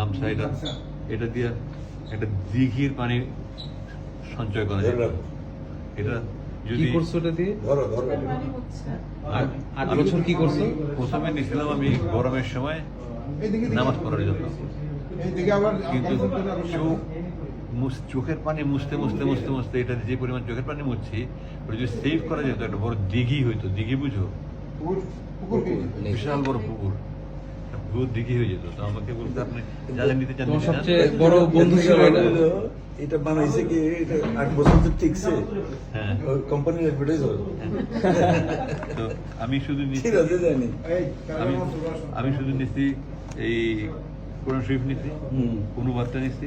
গামছা। এটা এটা দিয়ে একটা দিঘির পানি সঞ্চয় করা যায়। এটা যদি করছ ওটা দিয়ে? ধরো ধরো। আর- আট বছর কি করছ? প্রথমে নিয়েছিলাম আমি গরমের সময় নামাজ পড়ার জন্য। কিন্তু চোখ চোখের পানি মুছতে মুছতে মুছতে মুছতে এটা যে পরিমাণ চোখের পানি মুছছি ওটা যদি সেভ করা যেত একটা বড় দিঘি হইতো। দিঘি বুঝো? বিশাল বড় পুকুর। পুরো দিঘি হয়ে যেত। তো আমাকে বলতে আপনি নিতে চান সবচেয়ে বড় বন্ধু ছিল এটা। এটা বানাইছে কি? এটা আট বছর তো টিকছে। হ্যাঁ। কোম্পানির অ্যাডভার্টাইজ তো আমি শুধু নিচ্ছি জানি। আমি আমি শুধু নিচ্ছি এই কোরআন শরীফ নিচ্ছি হুম। অনুবাদটা নিচ্ছি।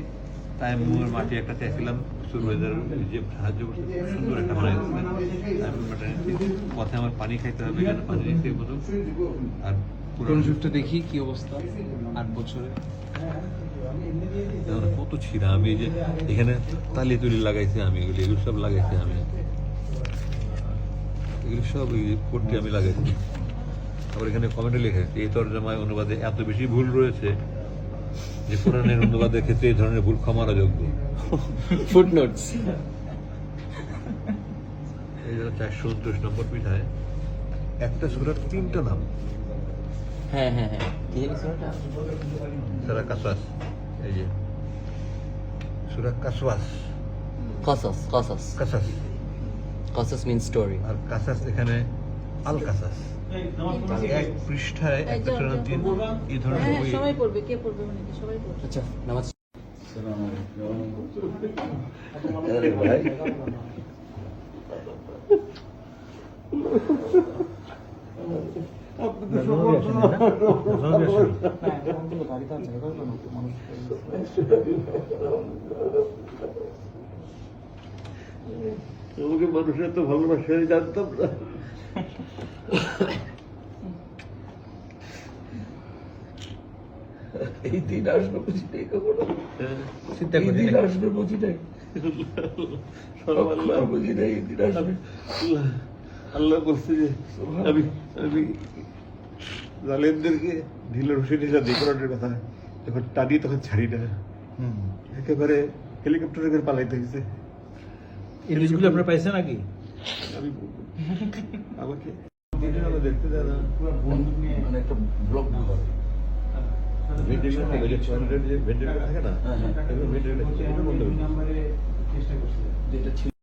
তাই মুয়ের মাটি একটা চাইছিলাম সুরবাইদার যে সাহায্য করছে খুব সুন্দর একটা বানাই নিচ্ছি। পথে আমার পানি খাইতে হবে এখানে পানি নিচ্ছি মতো আর কোন শিফটটা দেখি কি অবস্থা আট বছরে। কত ছিঁড়া? আমি এই যে এখানে তালি তুলি লাগাইছি আমি এগুলি এগুলো সব লাগাইছি আমি। এগুলো সব পট্টি আমি লাগাইছি। আবার এখানে কমেন্টে লেখা এই তর্জমায় অনুবাদে এত বেশি ভুল রয়েছে যে কোরআনের অনুবাদের ক্ষেত্রে এই ধরনের ভুল ক্ষমার যোগ্য। ফুটনোটস এই জন্য চারশো উনত্রিশ নম্বর পিঠায় একটা সুরার তিনটা নাম। হ্যাঁ হ্যাঁ হ্যাঁ। কি জানি শোনাটা সারা কাসাস এই যে। সুরা কাসওয়াস কসস কসস কাসাস কসস মিন স্টোরি আর কাসাস এখানে আল কাসাস এক পৃষ্ঠায় একটা সুরার তিন এই ধরনের হ্যাঁ বই। সবাই পড়বে। কে পড়বে মানে কি সবাই পড়বে? আচ্ছা নামাজ। আরে ভাই। তোমাকে মানুষের তো ভালোবাসে জানতাম না। এই দিন আসবে বুঝি নাই কখনো? চিন্তা করি দিন আসবে বুঝি নাই। সব আল্লাহ বুঝি নাই এই দিন আসবে। আল্লাহ আল্লাহ বলছে যে আমি আমি জালেমদেরকে ঢিলের হুসে ঢিলা দিয়ে কথা। যখন টানি তখন ছাড়ি না একেবারে হেলিকপ্টারে করে পালাইতে হয়েছে এই নিউজগুলো আপনারা পাইছেন নাকি? আমি আমাকে দেখতে মানে একটা করে থাকে না।